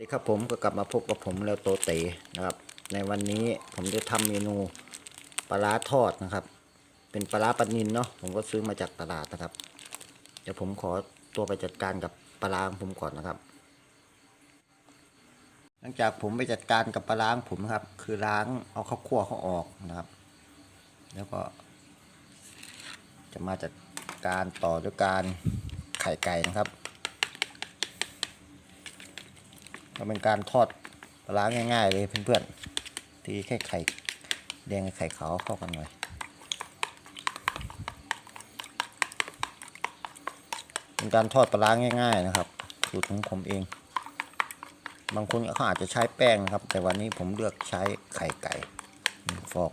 สวัสดีครับผมก็กลับมาพบกับผมแล้วโตเต๋นะครับ ในวันนี้ผมจะทำเมนูปลาทอดนะครับ เป็นปลาปลานินเนาะผมก็ซื้อมาจากตลาดนะครับ เดี๋ยวผมขอตัวไปจัดการกับปลาร้าของผมก่อนนะครับ หลังจากผมไปจัดการกับปลาร้าของผมนะครับ คือล้างเอาข้าวคั่วเขาออกนะครับ แล้วก็ จะมาจัดการต่อด้วยการไข่ไก่นะครับ ก็เป็นการทอดปลาง่าย ๆ เลยเพื่อนๆตีแค่ไข่แดงกับไข่ขาวเข้ากันหน่อยเป็นการทอดปลาง่าย ๆ นะครับสูตรของผมเอง บางคนเขาอาจจะใช้แป้งนะครับ แต่วันนี้ผมเลือกใช้ไข่ไก่ฟอง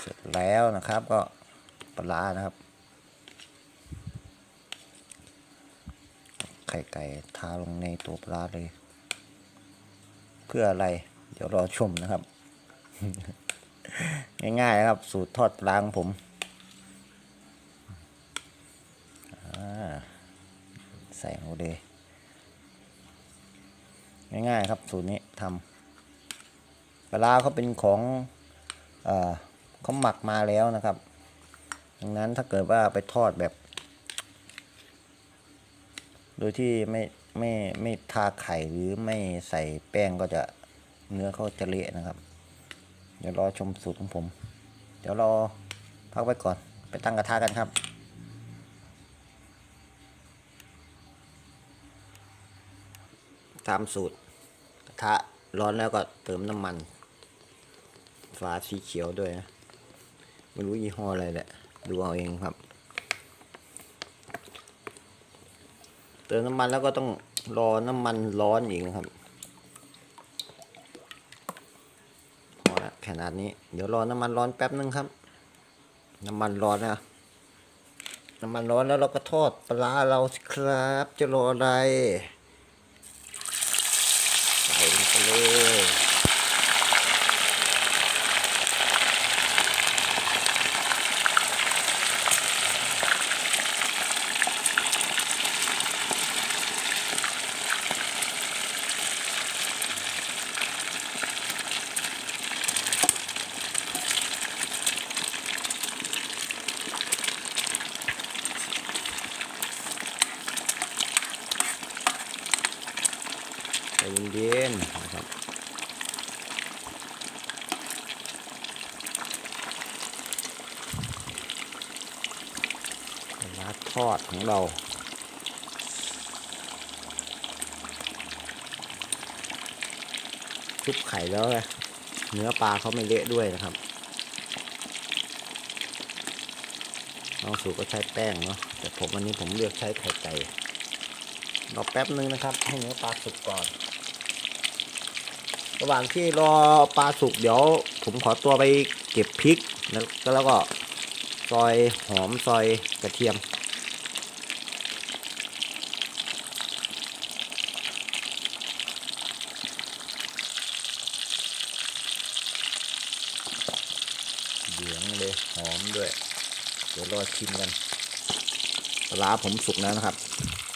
เสร็จแล้วนะครับก็ปลานะครับ ไข่ไก่ทาลงในตัวปลาเลย เพื่ออะไร เดี๋ยวรอชมนะครับ ง่ายๆครับสูตรทอดปลาของผมใส่ลงไปเลยง่ายๆครับสูตรนี้ทำปลาเขาเป็นของเอเขาหมักมาแล้วนะครับดังนั้นถ้าเกิดว่าไปทอดแบบ โดยที่ไม่ไม่ไม่ทาไข่หรือไม่ใส่แป้งก็จะเนื้อเขาจะเละนะครับ เดี๋ยวรอชมสูตรของผม เดี๋ยวรอพักไว้ก่อน ไปตั้งกระทะกันครับตามสูตรกระทะร้อนแล้วก็เติมน้ำมันฝาสีเขียวด้วยนะไม่รู้ยี่ห้ออะไรแหละ ดูเอาเองครับ เติมน้ำมันแล้วก็ต้องรอน้ำมันร้อนอีกนะครับพอละขนาดนี้เดี๋ยวรอน้ำมันร้อนแป๊บนึงครับ น้ำมันร้อนนะน้ำมันร้อนแล้วเราก็ทอดปลาเราสิครับ จะรออะไรใส่ลงไปเลย ใจ เย็นๆนะครับร้าทอดของเราชุบไข่แล้วนะเนื้อปลาเขาไม่เละด้วยนะครับบางสูตรก็ใช้แป้งเนาะแต่ผมวันนี้ผมเลือกใช้ไข่ไก่รอแป๊บนึงนะครับ ให้เนื้อปลาสุกก่อน ระหว่างที่รอปลาสุกเดี๋ยวผมขอตัวไปเก็บพริกแล้วแล้วก็ซอยหอมซอยกระเทียม เหลืองเลยหอมด้วย เดี๋ยวรอชิมกันปลาผมสุกแล้วนะครับ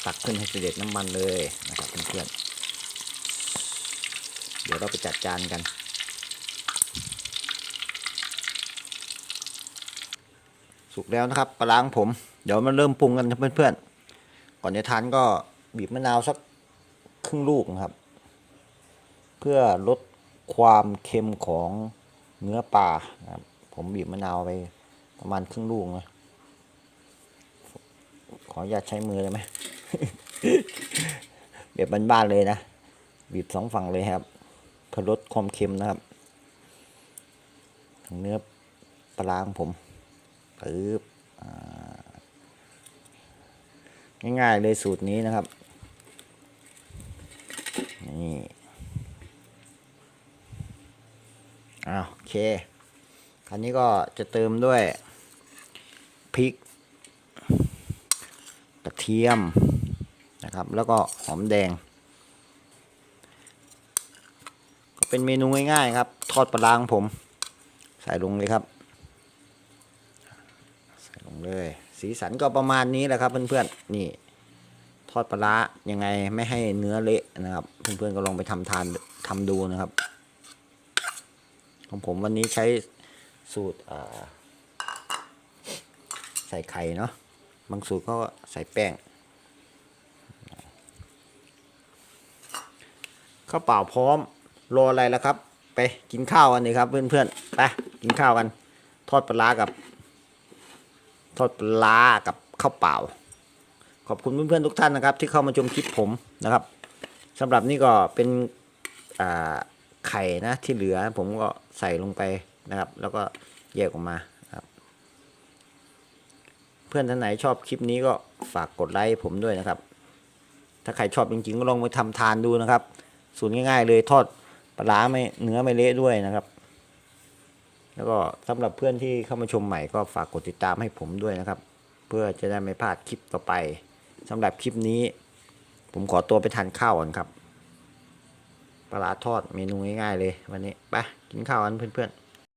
ตักขึ้นให้เสด็จน้ำมันเลยนะครับเพื่อนๆ เดี๋ยวเราไปจัดจานกัน สุกแล้วนะครับปลาร้างผม เดี๋ยวมาเริ่มปรุงกันครับเพื่อนๆ ก่อนจะทานก็บีบมะนาวสักครึ่งลูกนะครับ เพื่อลดความเค็มของเนื้อปลานะครับผมบีบมะนาวไปประมาณครึ่งลูกนะขออนุญาตใช้มือเลยไหมแบบบ้านๆเลยนะบีบสองฝั่งเลยครับ เพื่อลดความเค็มนะครับของเนื้อปลาร้าของผมปึ๊บง่ายๆเลยสูตรนี้นะครับ นี่อ้าวโอเค คราวนี้ก็จะเติมด้วยพริกกระเทียมนะครับ แล้วก็หอมแดง ก็ เป็นเมนูง่ายๆครับ ทอดปลาร้างผม ใส่ลงเลยครับ ใส่ลงเลย สีสันก็ประมาณนี้แหละครับเพื่อนๆ นี่ ทอดปลาร้ายังไงไม่ให้เนื้อเละนะครับ เพื่อนๆก็ลองไปทำทานทำดูนะครับ ของผมวันนี้ใช้สูตรใส่ไข่เนาะ บางสูตรก็ใส่แป้งข้าวเปล่าพร้อม รออะไรแล้วครับ ไปกินข้าวกันเลยครับเพื่อนๆ ไปกินข้าวกัน ทอดปลากับ ทอดปลากับข้าวเปล่า ขอบคุณเพื่อนๆทุกท่านนะครับ ที่เข้ามาชมคลิปผมนะครับสำหรับนี่ก็เป็นไข่นะที่เหลือผมก็ใส่ลงไปนะครับ แล้วก็แยกออกมาครับ เพื่อนท่านไหนชอบคลิปนี้ก็ฝากกดไลค์ผมด้วยนะครับ ถ้าใครชอบจริงๆก็ลองไปทำทานดูนะครับ สูตรง่ายๆเลยทอด ลาร้าไม่เนื้อไม่เละด้วยนะครับ แล้วก็สำหรับเพื่อนที่เข้ามาชมใหม่ก็ฝากกดติดตามให้ผมด้วยนะครับ เพื่อจะได้ไม่พลาดคลิปต่อไปสำหรับคลิปนี้ ผมขอตัวไปทานข้าวก่อนครับปลาร้าทอดเมนูง่ายๆเลย วันนี้ไปกินข้าวกันเพื่อนๆ